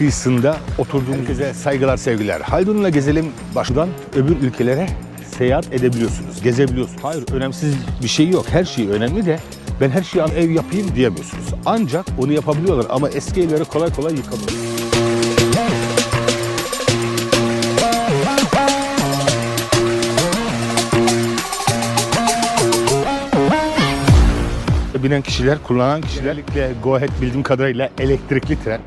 kıyısında oturduğumuz herkese saygılar sevgiler. Haldun'la gezelim başından öbür ülkelere seyahat edebiliyorsunuz, gezebiliyorsunuz. Hayır önemsiz bir şey yok. Her şey önemli de ben her şeyi ev yapayım diyemiyorsunuz. Ancak onu yapabiliyorlar ama eski evleri kolay kolay yıkamıyor. binen kişiler, kullanan kişiler ve Go Ahead bildiğim kadarıyla elektrikli tren.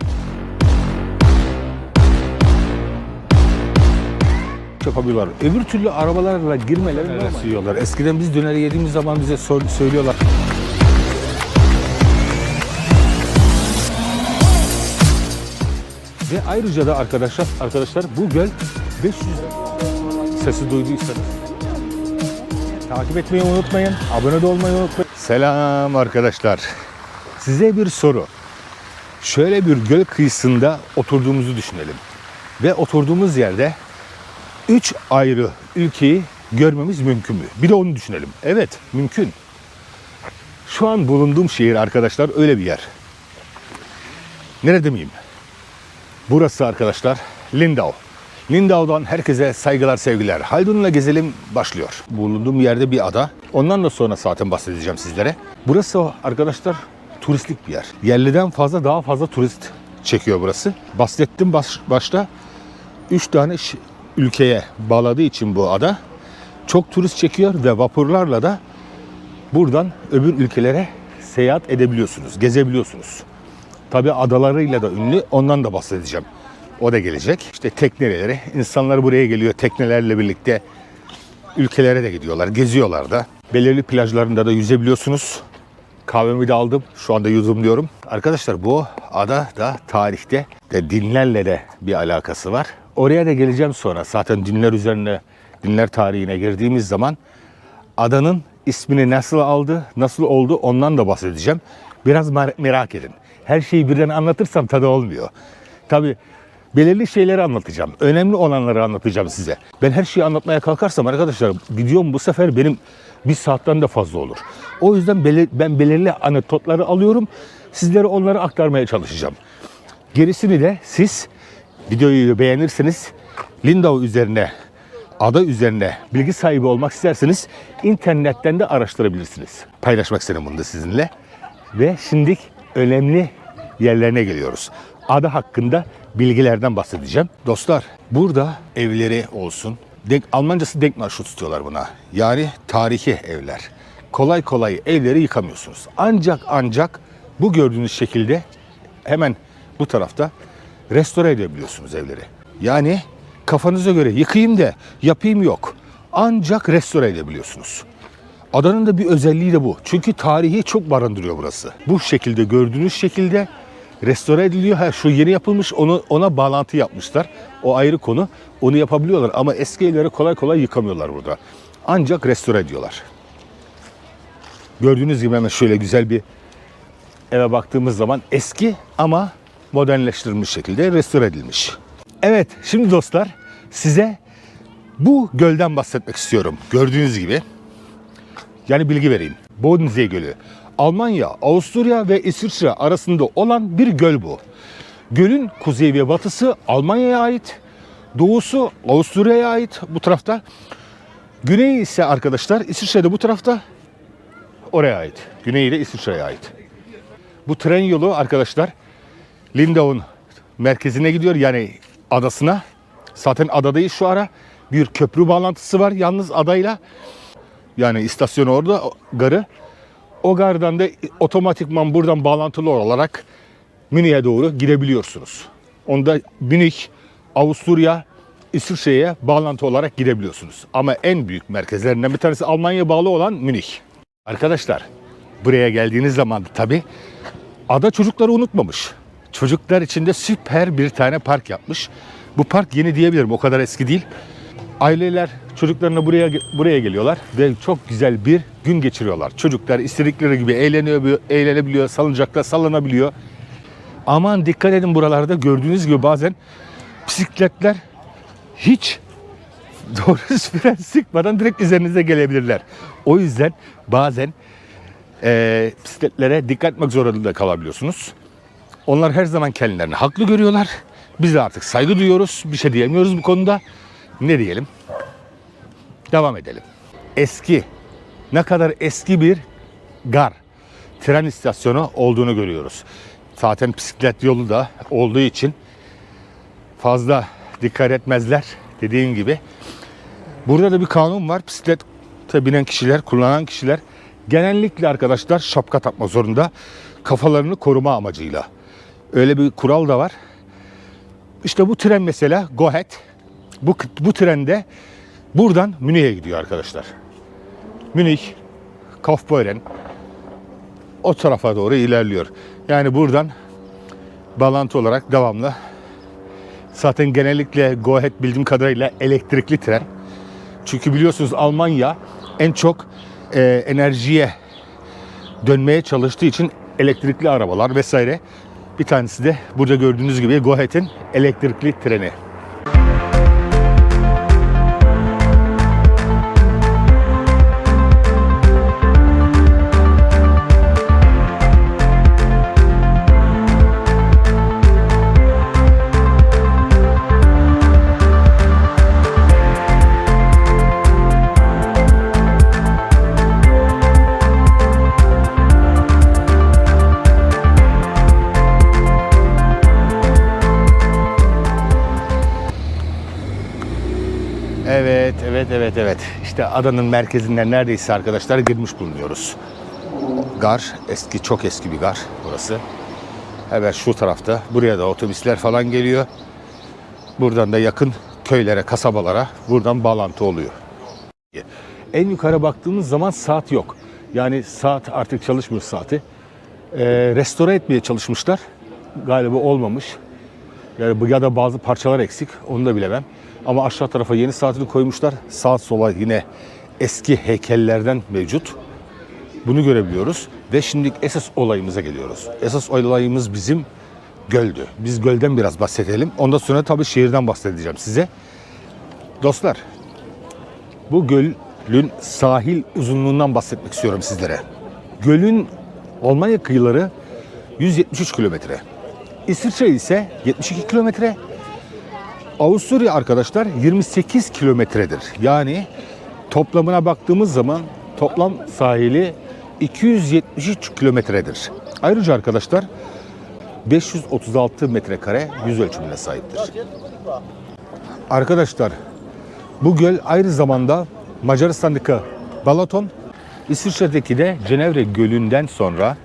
Yapabiliyorlar. Öbür türlü arabalarla girmeleri normal. Yiyorlar. Eskiden biz döneri yediğimiz zaman bize söylüyorlar. Ve ayrıca da arkadaşlar, arkadaşlar bu göl 500 sesi duyduysanız takip etmeyi unutmayın, abone de olmayı unutmayın. Selam arkadaşlar. Size bir soru. Şöyle bir göl kıyısında oturduğumuzu düşünelim. Ve oturduğumuz yerde üç ayrı ülkeyi görmemiz mümkün mü? Bir de onu düşünelim. Evet, mümkün. Şu an bulunduğum şehir arkadaşlar öyle bir yer. Nerede miyim? Burası arkadaşlar Lindau. Lindau'dan herkese saygılar sevgiler. Haldun'la gezelim başlıyor. Bulunduğum yerde bir ada. Ondan da sonra zaten bahsedeceğim sizlere. Burası arkadaşlar turistik bir yer. Yerliden fazla daha fazla turist çekiyor burası. Bahsettim baş, başta 3 tane ülkeye bağladığı için bu ada çok turist çekiyor ve vapurlarla da buradan öbür ülkelere seyahat edebiliyorsunuz, gezebiliyorsunuz. Tabi adalarıyla da ünlü ondan da bahsedeceğim. O da gelecek. İşte tekneleri, insanlar buraya geliyor teknelerle birlikte ülkelere de gidiyorlar, geziyorlar da. Belirli plajlarında da yüzebiliyorsunuz. Kahvemi de aldım. Şu anda yudumluyorum. Arkadaşlar bu ada da tarihte de dinlerle de bir alakası var. Oraya da geleceğim sonra. Zaten dinler üzerine, dinler tarihine girdiğimiz zaman adanın ismini nasıl aldı, nasıl oldu ondan da bahsedeceğim. Biraz mer- merak edin. Her şeyi birden anlatırsam tadı olmuyor. Tabi belirli şeyleri anlatacağım. Önemli olanları anlatacağım size. Ben her şeyi anlatmaya kalkarsam arkadaşlar videom bu sefer benim bir saatten de fazla olur. O yüzden ben belirli anekdotları alıyorum. Sizlere onları aktarmaya çalışacağım. Gerisini de siz videoyu beğenirseniz Lindau üzerine, ada üzerine bilgi sahibi olmak isterseniz internetten de araştırabilirsiniz. Paylaşmak istedim bunu da sizinle. Ve şimdi önemli yerlerine geliyoruz. Ada hakkında bilgilerden bahsedeceğim. Dostlar burada evleri olsun. Denk, Almancası Denkmalschutz diyorlar buna. Yani tarihi evler. Kolay kolay evleri yıkamıyorsunuz. Ancak ancak bu gördüğünüz şekilde hemen bu tarafta restore edebiliyorsunuz evleri. Yani kafanıza göre yıkayayım da yapayım yok. Ancak restore edebiliyorsunuz. Adanın da bir özelliği de bu. Çünkü tarihi çok barındırıyor burası. Bu şekilde gördüğünüz şekilde restore ediliyor. Ha şu yeni yapılmış onu ona bağlantı yapmışlar. O ayrı konu. Onu yapabiliyorlar ama eski evleri kolay kolay yıkamıyorlar burada. Ancak restore ediyorlar. Gördüğünüz gibi hemen şöyle güzel bir eve baktığımız zaman eski ama modernleştirilmiş şekilde restore edilmiş. Evet şimdi dostlar size bu gölden bahsetmek istiyorum. Gördüğünüz gibi yani bilgi vereyim. Bodensee Gölü. Almanya, Avusturya ve İsviçre arasında olan bir göl bu. Gölün kuzey ve batısı Almanya'ya ait, doğusu Avusturya'ya ait bu tarafta. Güneyi ise arkadaşlar İsviçre'de bu tarafta oraya ait. Güneyi de İsviçre'ye ait. Bu tren yolu arkadaşlar Lindau'nun merkezine gidiyor yani adasına. Zaten adadayız şu ara. Bir köprü bağlantısı var yalnız adayla. Yani istasyon orada, garı. O gardan da otomatikman buradan bağlantılı olarak Münih'e doğru gidebiliyorsunuz. Onda Münih, Avusturya, İsviçre'ye bağlantı olarak gidebiliyorsunuz. Ama en büyük merkezlerinden bir tanesi Almanya'ya bağlı olan Münih. Arkadaşlar buraya geldiğiniz zaman tabi ada çocukları unutmamış. Çocuklar için de süper bir tane park yapmış. Bu park yeni diyebilirim o kadar eski değil. Aileler çocuklarına buraya buraya geliyorlar ve çok güzel bir gün geçiriyorlar. Çocuklar istedikleri gibi eğleniyor, eğlenebiliyor, salıncakta sallanabiliyor. Aman dikkat edin buralarda gördüğünüz gibi bazen bisikletler hiç doğru fren sıkmadan direkt üzerinize gelebilirler. O yüzden bazen eee bisikletlere dikkat etmek zorunda kalabiliyorsunuz. Onlar her zaman kendilerini haklı görüyorlar Biz de artık saygı duyuyoruz. Bir şey diyemiyoruz bu konuda. Ne diyelim? Devam edelim. Eski, ne kadar eski bir gar, tren istasyonu olduğunu görüyoruz. Zaten bisiklet yolu da olduğu için fazla dikkat etmezler dediğim gibi. Burada da bir kanun var. Bisiklete binen kişiler, kullanan kişiler genellikle arkadaşlar şapka takma zorunda. Kafalarını koruma amacıyla. Öyle bir kural da var. İşte bu tren mesela Go Ahead. Bu, bu trende buradan Münih'e gidiyor arkadaşlar. Münih, Kaufbeuren o tarafa doğru ilerliyor. Yani buradan bağlantı olarak devamlı Zaten genellikle Go Ahead bildiğim kadarıyla elektrikli tren. Çünkü biliyorsunuz Almanya en çok e, enerjiye dönmeye çalıştığı için elektrikli arabalar vesaire. Bir tanesi de burada gördüğünüz gibi Go Ahead'in elektrikli treni. İşte adanın merkezinden neredeyse arkadaşlar girmiş bulunuyoruz. Gar, eski, çok eski bir gar burası. Hemen şu tarafta. Buraya da otobüsler falan geliyor. Buradan da yakın köylere, kasabalara buradan bağlantı oluyor. En yukarı baktığımız zaman saat yok. Yani saat artık çalışmıyor saati. Ee, restore etmeye çalışmışlar. Galiba olmamış. Yani ya da bazı parçalar eksik onu da bilemem. Ama aşağı tarafa yeni saatini koymuşlar. Sağ sola yine eski heykellerden mevcut. Bunu görebiliyoruz. Ve şimdi esas olayımıza geliyoruz. Esas olayımız bizim göldü. Biz gölden biraz bahsedelim. Ondan sonra tabii şehirden bahsedeceğim size. Dostlar, bu gölün sahil uzunluğundan bahsetmek istiyorum sizlere. Gölün Almanya kıyıları 173 kilometre. İsviçre ise 72 kilometre. Avusturya arkadaşlar 28 kilometredir. Yani toplamına baktığımız zaman toplam sahili 273 kilometredir. Ayrıca arkadaşlar 536 metrekare yüz ölçümüne sahiptir. Arkadaşlar bu göl aynı zamanda Macaristan'daki Balaton, İsviçre'deki de Cenevre Gölü'nden sonra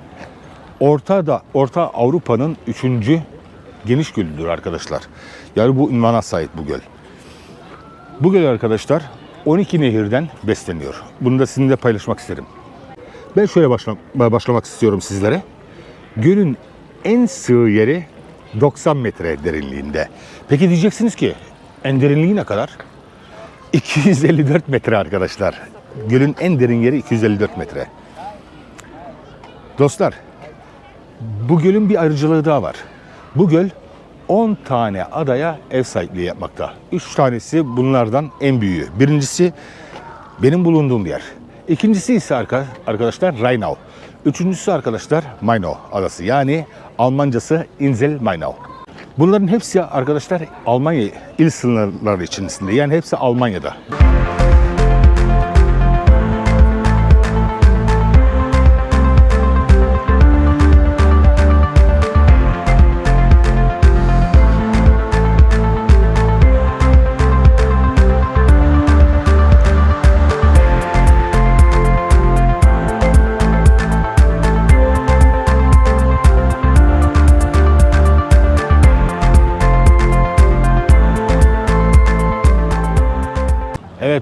Orta da Orta Avrupa'nın üçüncü geniş gölüdür arkadaşlar. Yani bu ünvana sahip bu göl. Bu göl arkadaşlar 12 nehirden besleniyor. Bunu da sizinle paylaşmak isterim. Ben şöyle başla- başlamak istiyorum sizlere. Gölün en sığ yeri 90 metre derinliğinde. Peki diyeceksiniz ki en derinliği ne kadar? 254 metre arkadaşlar. Gölün en derin yeri 254 metre. Dostlar, bu gölün bir ayrıcalığı daha var. Bu göl 10 tane adaya ev sahipliği yapmakta. 3 tanesi bunlardan en büyüğü. Birincisi benim bulunduğum yer. İkincisi ise arka- arkadaşlar Rheinau. Üçüncüsü arkadaşlar Mainau adası. Yani Almancası Insel Mainau. Bunların hepsi arkadaşlar Almanya il sınırları içerisinde. Yani hepsi Almanya'da.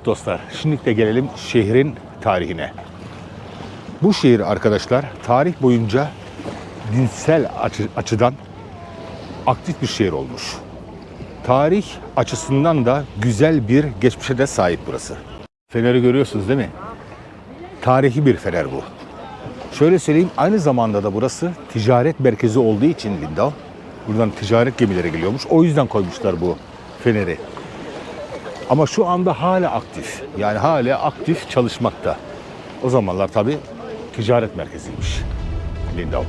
Dostlar, şimdi de gelelim şehrin tarihine. Bu şehir arkadaşlar tarih boyunca dinsel açı- açıdan aktif bir şehir olmuş. Tarih açısından da güzel bir geçmişe de sahip burası. Feneri görüyorsunuz değil mi? Tarihi bir fener bu. Şöyle söyleyeyim aynı zamanda da burası ticaret merkezi olduğu için Lindau. Buradan ticaret gemileri geliyormuş. O yüzden koymuşlar bu feneri. Ama şu anda hala aktif. Yani hala aktif çalışmakta. O zamanlar tabii ticaret merkeziymiş Lindau.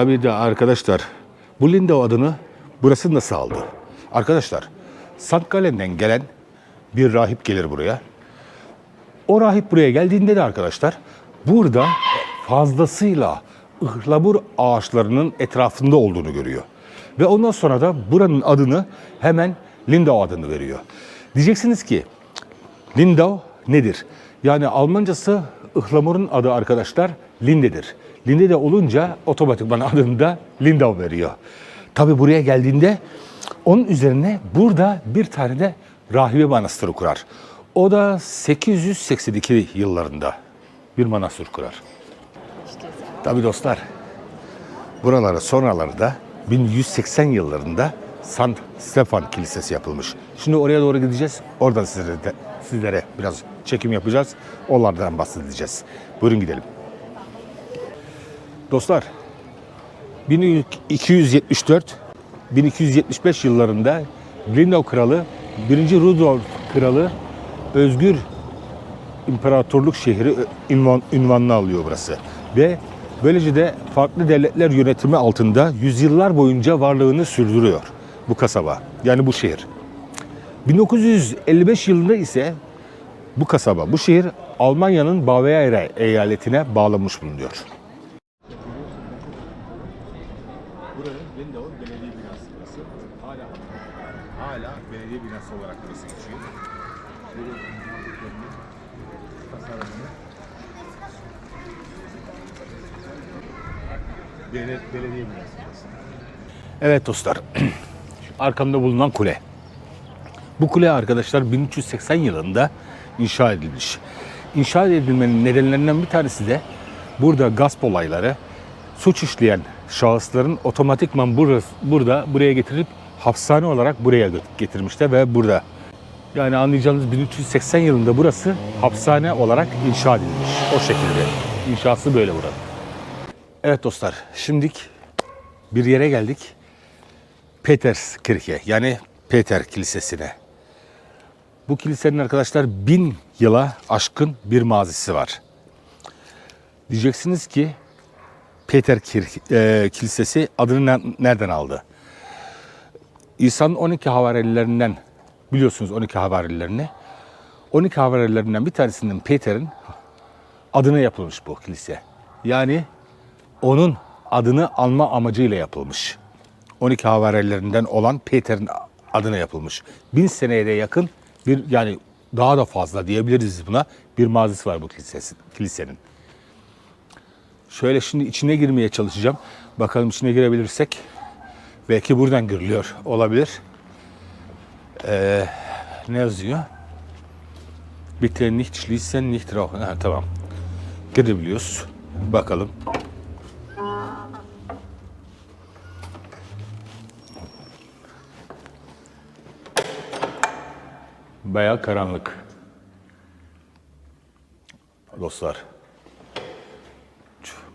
Tabii de arkadaşlar bu Lindau adını burası nasıl aldı? Arkadaşlar St. Galen'den gelen bir rahip gelir buraya. O rahip buraya geldiğinde de arkadaşlar burada fazlasıyla ıhlamur ağaçlarının etrafında olduğunu görüyor. Ve ondan sonra da buranın adını hemen Lindau adını veriyor. Diyeceksiniz ki Lindau nedir? Yani Almancası ıhlamurun adı arkadaşlar Linde'dir. Linde de olunca otomatikman adını da Lindau veriyor. Tabi buraya geldiğinde onun üzerine burada bir tane de rahibe manastırı kurar. O da 882 yıllarında bir manastır kurar. Tabi dostlar buralara sonralarda 1180 yıllarında Sant Stefan Kilisesi yapılmış. Şimdi oraya doğru gideceğiz. Oradan sizlere, de- sizlere biraz çekim yapacağız. Onlardan bahsedeceğiz. Buyurun gidelim. Dostlar 1274 1275 yıllarında Lindau kralı 1. Rudolf kralı özgür imparatorluk şehri ünvan, ünvanını alıyor burası. Ve böylece de farklı devletler yönetimi altında yüzyıllar boyunca varlığını sürdürüyor bu kasaba. Yani bu şehir. 1955 yılında ise bu kasaba, bu şehir Almanya'nın Bavaria eyaletine bağlanmış bulunuyor. Buranın Lindau Belediye Binası burası. Hala, hala belediye binası olarak burası geçiyor. Belediye, binası. Evet dostlar, arkamda bulunan kule. Bu kule arkadaşlar 1380 yılında inşa edilmiş. İnşa edilmenin nedenlerinden bir tanesi de burada gasp olayları, suç işleyen şahısların otomatikman burası, burada buraya getirip hapishane olarak buraya getirmişler ve burada yani anlayacağınız 1380 yılında burası hapishane olarak inşa edilmiş. O şekilde. İnşası böyle burada. Evet dostlar, şimdilik bir yere geldik. Peterskirche yani Peter Kilisesi'ne. Bu kilisenin arkadaşlar bin yıla aşkın bir mazisi var. Diyeceksiniz ki Peter Kirk, e, Kilisesi adını ne- nereden aldı? İsa'nın 12 havarilerinden biliyorsunuz 12 havarilerini. 12 havarilerinden bir tanesinin Peter'in adına yapılmış bu kilise. Yani onun adını alma amacıyla yapılmış. 12 havarilerinden olan Peter'in adına yapılmış. Bin seneye de yakın bir yani daha da fazla diyebiliriz buna bir mazisi var bu kilisesi, kilisenin. Şöyle şimdi içine girmeye çalışacağım. Bakalım içine girebilirsek. Belki buradan giriliyor olabilir. Ee, ne yazıyor? Bitte nicht schließen, nicht rauchen. Ha, tamam. Girebiliyoruz. Bakalım. Bayağı karanlık. Dostlar.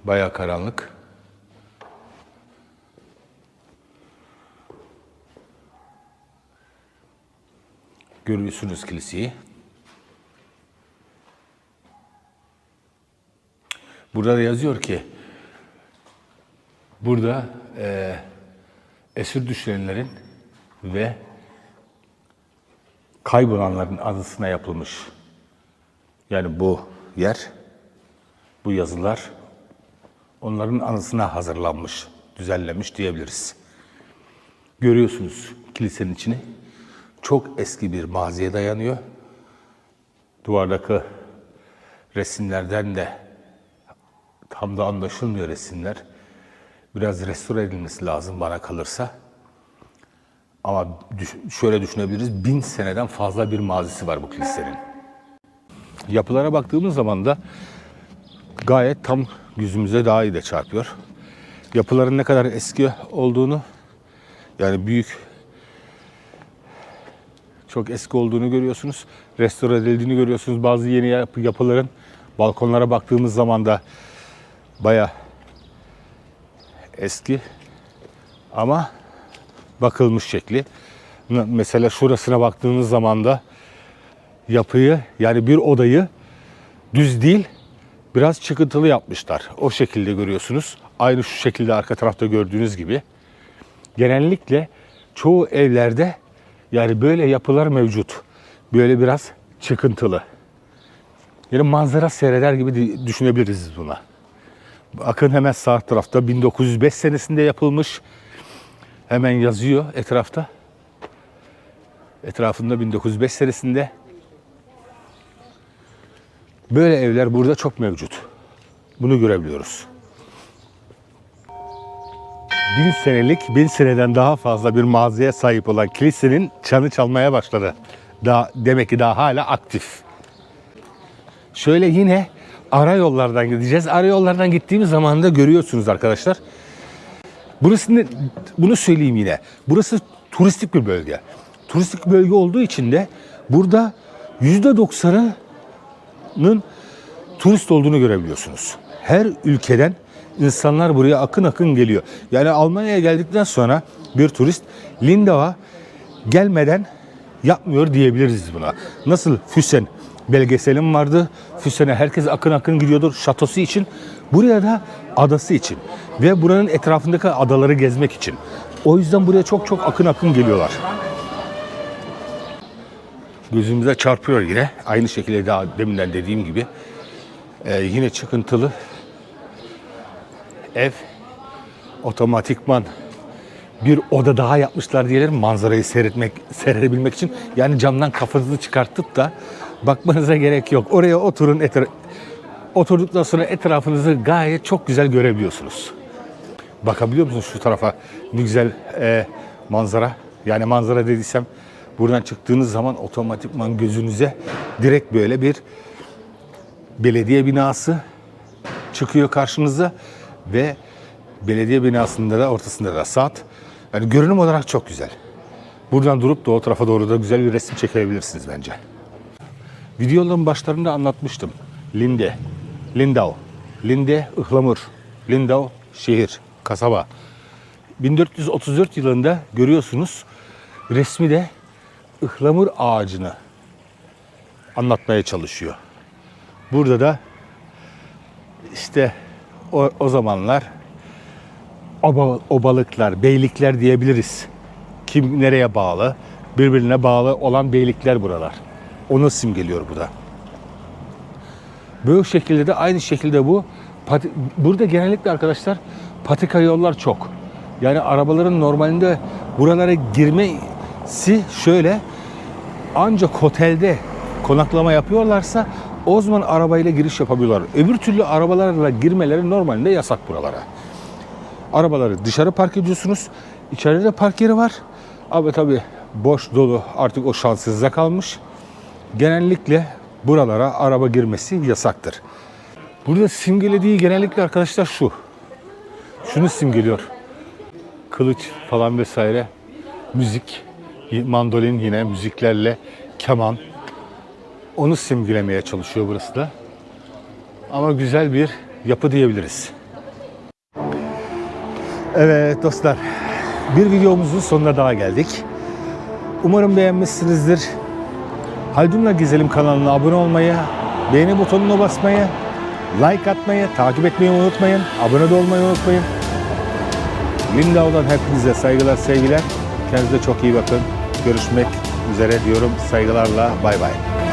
Bayağı karanlık. Görüyorsunuz kiliseyi. Burada da yazıyor ki burada eee esir düşenlerin ve kaybolanların anısına yapılmış. Yani bu yer, bu yazılar onların anısına hazırlanmış, düzenlenmiş diyebiliriz. Görüyorsunuz kilisenin içini. Çok eski bir maziye dayanıyor. Duvardaki resimlerden de tam da anlaşılmıyor resimler. Biraz restore edilmesi lazım bana kalırsa. Ama şöyle düşünebiliriz, bin seneden fazla bir mazisi var bu kilisenin. Yapılara baktığımız zaman da gayet tam yüzümüze daha iyi de çarpıyor. Yapıların ne kadar eski olduğunu, yani büyük, çok eski olduğunu görüyorsunuz. Restore edildiğini görüyorsunuz. Bazı yeni yapı- yapıların balkonlara baktığımız zaman da baya eski ama bakılmış şekli. Mesela şurasına baktığınız zaman da yapıyı yani bir odayı düz değil biraz çıkıntılı yapmışlar. O şekilde görüyorsunuz. Aynı şu şekilde arka tarafta gördüğünüz gibi. Genellikle çoğu evlerde yani böyle yapılar mevcut. Böyle biraz çıkıntılı. Yani manzara seyreder gibi düşünebiliriz buna. Bakın hemen sağ tarafta 1905 senesinde yapılmış. Hemen yazıyor etrafta. Etrafında 1905 senesinde. Böyle evler burada çok mevcut. Bunu görebiliyoruz. Bin senelik, bin seneden daha fazla bir mağazaya sahip olan kilisenin çanı çalmaya başladı. Daha, demek ki daha hala aktif. Şöyle yine ara yollardan gideceğiz. Ara yollardan gittiğimiz zaman da görüyorsunuz arkadaşlar. Burası ne, bunu söyleyeyim yine. Burası turistik bir bölge. Turistik bölge olduğu için de burada %90'ının turist olduğunu görebiliyorsunuz. Her ülkeden insanlar buraya akın akın geliyor. Yani Almanya'ya geldikten sonra bir turist Lindau'a gelmeden yapmıyor diyebiliriz buna. Nasıl Füsen belgeselim vardı. Füsen'e herkes akın akın gidiyordur şatosu için. Buraya da adası için ve buranın etrafındaki adaları gezmek için. O yüzden buraya çok çok akın akın geliyorlar. Gözümüze çarpıyor yine. Aynı şekilde daha deminden dediğim gibi. Ee, yine çıkıntılı ev otomatikman bir oda daha yapmışlar diyelim manzarayı seyretmek, seyredebilmek için. Yani camdan kafanızı çıkartıp da bakmanıza gerek yok. Oraya oturun, etra- oturduktan sonra etrafınızı gayet çok güzel görebiliyorsunuz. Bakabiliyor musunuz şu tarafa ne güzel e, manzara. Yani manzara dediysem buradan çıktığınız zaman otomatikman gözünüze direkt böyle bir belediye binası çıkıyor karşınıza ve belediye binasında da ortasında da saat. Yani görünüm olarak çok güzel. Buradan durup da o tarafa doğru da güzel bir resim çekebilirsiniz bence. Videoların başlarında anlatmıştım. Linde, Lindau, Linde, Ihlamur, Lindau, şehir, kasaba. 1434 yılında görüyorsunuz resmi de ıhlamur ağacını anlatmaya çalışıyor. Burada da işte o, o zamanlar oba, obalıklar, beylikler diyebiliriz. Kim nereye bağlı? Birbirine bağlı olan beylikler buralar. Onu simgeliyor bu da. Böyle şekilde de aynı şekilde bu. Burada genellikle arkadaşlar patika yollar çok. Yani arabaların normalinde buralara girmesi şöyle ancak otelde konaklama yapıyorlarsa o zaman arabayla giriş yapabiliyorlar. Öbür türlü arabalarla girmeleri normalde yasak buralara. Arabaları dışarı park ediyorsunuz. İçeride park yeri var. Ama tabii boş dolu artık o şanssızlığa kalmış. Genellikle buralara araba girmesi yasaktır. Burada simgelediği genellikle arkadaşlar şu. Şunu simgeliyor. Kılıç falan vesaire. Müzik. Mandolin yine müziklerle. Keman. Onu simgelemeye çalışıyor burası da. Ama güzel bir yapı diyebiliriz. Evet dostlar. Bir videomuzun sonuna daha geldik. Umarım beğenmişsinizdir. Haldun'la Gezelim kanalına abone olmayı, beğeni butonuna basmayı, like atmayı, takip etmeyi unutmayın. Abone de olmayı unutmayın. Lindau'dan hepinize saygılar, sevgiler. Kendinize çok iyi bakın. Görüşmek üzere diyorum. Saygılarla. Bay bay.